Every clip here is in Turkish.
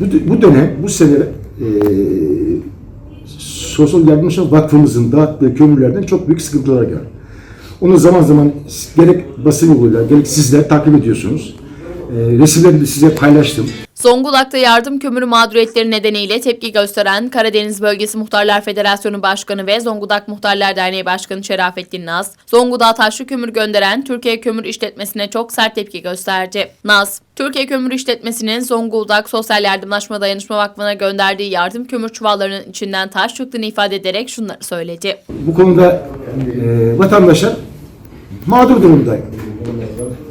Bu, bu dönem, bu sene e, Sosyal Yardımlaşma Vakfımızın dağıttığı kömürlerden çok büyük sıkıntılar geldi. Onu zaman zaman gerek basın yoluyla gerek sizler takip ediyorsunuz. E, resimlerini size paylaştım. Zonguldak'ta yardım kömürü mağduriyetleri nedeniyle tepki gösteren Karadeniz Bölgesi Muhtarlar Federasyonu Başkanı ve Zonguldak Muhtarlar Derneği Başkanı Şerafettin Naz, Zonguldak'a taşlı kömür gönderen Türkiye Kömür İşletmesi'ne çok sert tepki gösterdi. Naz, Türkiye Kömür İşletmesi'nin Zonguldak Sosyal Yardımlaşma Dayanışma Vakfı'na gönderdiği yardım kömür çuvallarının içinden taş çıktığını ifade ederek şunları söyledi. Bu konuda e, vatandaşlar mağdur durumda.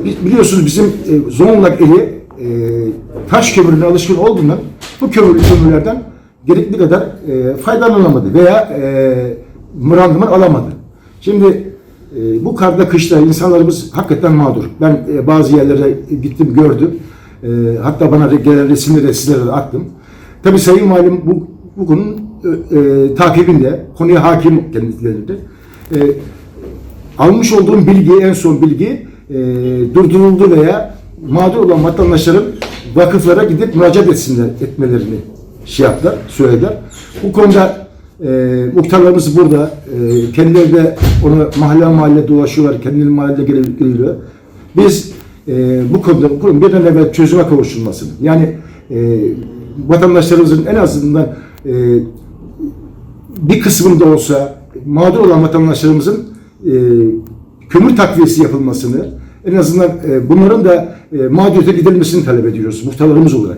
Bi- Biliyorsunuz bizim e, Zonguldak eli e, taş kömürüne alışkın olduğundan bu kömürlü kömürlerden gerekli kadar e, faydalanamadı veya e, randıman alamadı. Şimdi e, bu karda kışta insanlarımız hakikaten mağdur. Ben e, bazı yerlere gittim gördüm. E, hatta bana gelen resimleri de sizlere de attım. Tabii Sayın Valim bu, bu konunun e, e, takibinde, konuya hakim kendileri. E, almış olduğum bilgi, en son bilgi e, durduruldu veya mağdur olan vatandaşların vakıflara gidip müracaat etsinler, etmelerini şey yaptılar, söylediler. Bu konuda e, muhtarlarımız burada, e, kendileri de onu mahalle mahalle dolaşıyorlar, kendileri mahallede gele- geliyor. Biz e, bu konuda bu konunun bir an evvel çözüme kavuşulmasını, yani e, vatandaşlarımızın en azından e, bir kısmında olsa mağdur olan vatandaşlarımızın e, kömür takviyesi yapılmasını, en azından e, bunların da e, mağduriyete giderilmesini talep ediyoruz muhtarlarımız olarak.